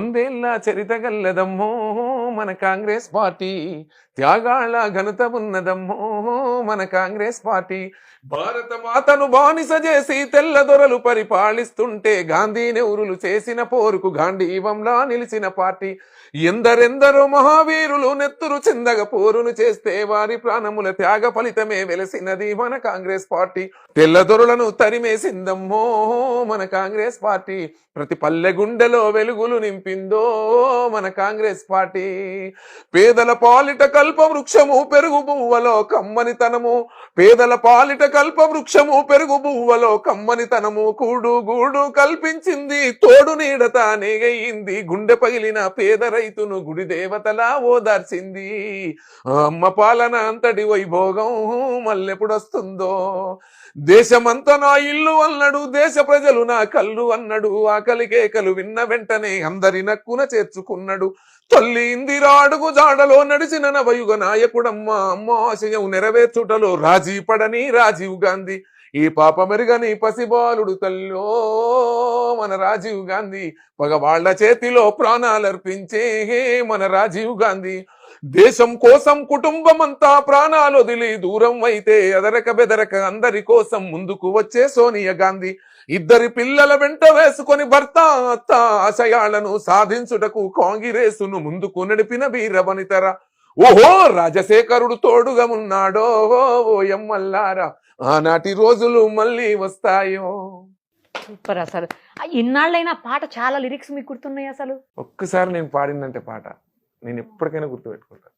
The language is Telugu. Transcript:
వందేళ్ళ చరిత గల్లదమ్మో మన కాంగ్రెస్ పార్టీ. త్యాగాళ ఘనత ఉన్నదమ్మో మన కాంగ్రెస్ పార్టీ. భారత మాతను బానిస చేసి తెల్ల దొరలు పరిపాలిస్తుంటే గాంధీ నెహ్రులు చేసిన పోరుకు గాంధీవంలా నిలిచిన పార్టీ. ఎందరెందరో మహావీరులు నెత్తురు చిందగ పోరును చేస్తే వారి ప్రాణముల త్యాగ ఫలితమే వెలసినది మన కాంగ్రెస్ పార్టీ. తెల్లదొరలను తరిమేసిందమ్మో మన కాంగ్రెస్ పార్టీ. ప్రతి పల్లె గుండెలో వెలుగులు నింపిందో మన కాంగ్రెస్ పార్టీ. పేదల పాలిట కల్ప వృక్షము పెరుగు బువ్వలో కమ్మనితనము. పేదల పాలిట కల్ప వృక్షము పెరుగు బువ్వలో కమ్మనితనము. కూడు గూడు కల్పించింది తోడు నీడ తానేగయింది గుండె పగిలిన పేద రైతును గుడి దేవతలా ఓదార్చింది. అమ్మ పాలన అంతటి వైభోగం మళ్ళెప్పుడొస్తుందో దేశమంతా నా ఇల్లు అన్నాడు దేశ ప్రజలు నా కళ్ళు అన్నాడు. ఆకలి కేకలు విన్న వెంటనే అందరి నక్కున చేర్చుకున్నాడు. తల్లి ఇందిరా అడుగు జాడలో నడిచిన నవయుగ నాయకుడమ్మ అమ్మ ఆశయం నెరవేర్చుటలో రాజీ పడని రాజీవ్ గాంధీ. ఈ పాప మెరుగని పసిబాలుడు తల్లో మన రాజీవ్ గాంధీ. పగవాళ్ళ చేతిలో ప్రాణాలర్పించే మన రాజీవ్ గాంధీ. దేశం కోసం కుటుంబమంతా ప్రాణాలు వదిలి దూరం అయితే ఎదరక బెదరక అందరి కోసం ముందుకు వచ్చే సోనియా గాంధీ. ఇద్దరి పిల్లల వెంట వేసుకొని భర్త అత్త ఆశయాలను సాధించుటకు కాంగిరేసును ముందుకు నడిపిన వీరవనితర ఓహో రాజశేఖరుడు తోడుగా ఉన్నాడో ఓ ఎమ్మల్లారా ఆనాటి రోజులు మళ్ళీ వస్తాయో. సూపర్ అసలు. ఇన్నాళ్ళైనా పాట చాలా లిరిక్స్ మీకు గుర్తున్నాయి అసలు? ఒక్కసారి నేను పాడిందంటే పాట. నేను ఎప్పటికైనా గుర్తుపెట్టుకుంటాను